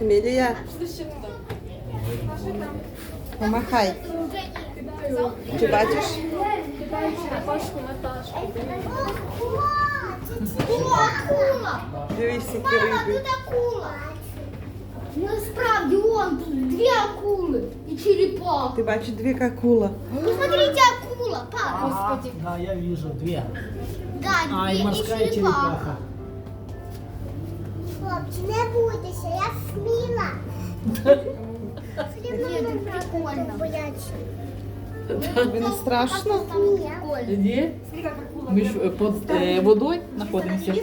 Емілія. Помахай. Чи бачиш? Акула! Дивись, які риби. тут акула! Насправді, он тут дві акули і черепаха. Ти бачиш дві акула. Ну, смотрите, акула, папа. Да, я вижу две. Да, А, дві и морская черепаха Хлопці, не бойтеся, я сміла. Ні, прикольно. Тобі не страшно? Где? Мы ж под э, водой находимся.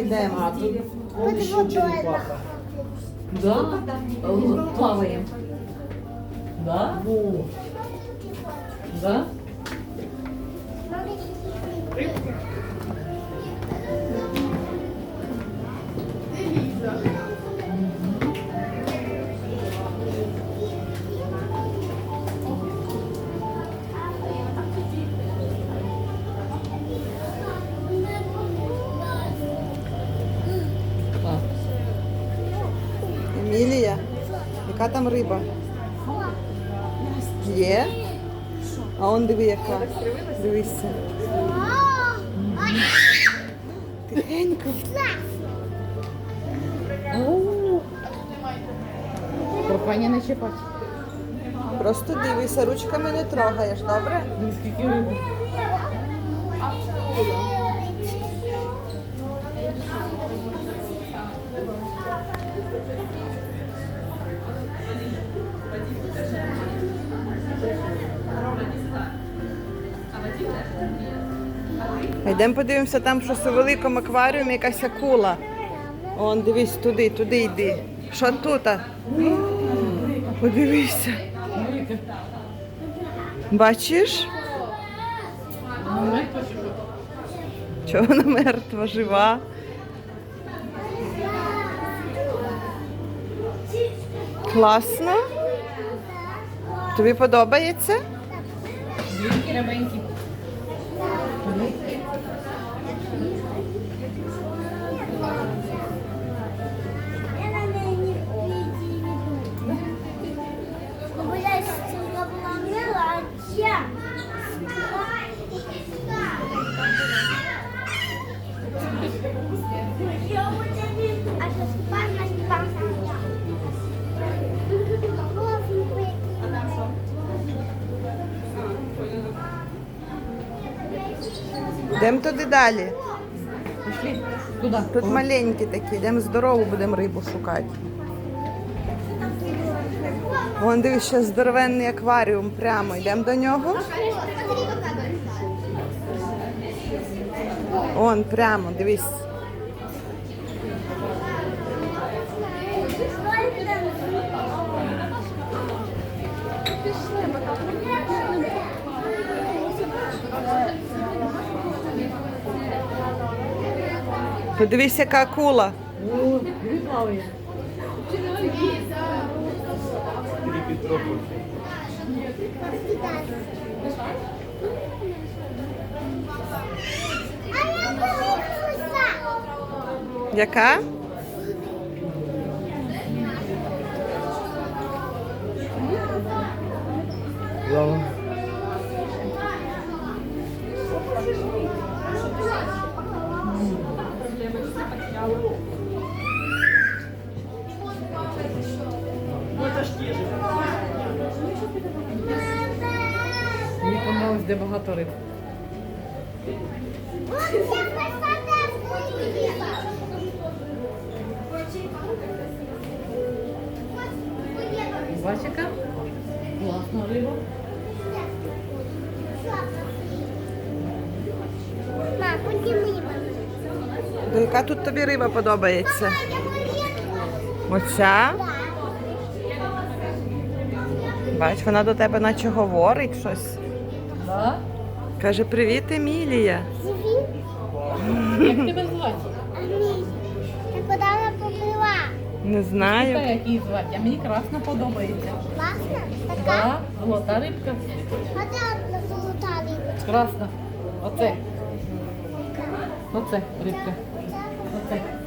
Йдемо. А тут вон еще черепаха. Да? Э, Плаваем. Да? Во. Да? Так. Яка там риба? Є? А он диви яка. Дивися. Тихенько. Пропання не чіпати. Просто дивися, ручками не трогаєш, добре? Скільки риби. Йдемо подивимося, там щось у великому акваріумі якась акула. Он, дивись, туди, туди йди. Що тут? Подивися. Бачиш? Чого вона мертва, жива? Класно. Тобі подобається? Двінькі Йдемо туди далі. Пішли. Туди. Тут маленькі такі, йдемо здорову, будемо рибу шукати. Вон дивись, ще здоровенний акваріум прямо. Йдемо до нього. Вон прямо, дивись. Подивись, яка акула. О, диви плаває. Мені подобалось, де багато риб. Бачиш, яка? Класна риба. То яка тут тобі риба подобається? Оця? Бач, вона до тебе наче говорить щось. Да? Каже, привіт, Емілія. Як тебе звати? Ти куди вона поплила? Не Та знаю. як її звати? А мені красна подобається. Класно? Така? Да? Золота рибка. А де одна золота рибочка? Красна. Оце. Оце рибка. Оце.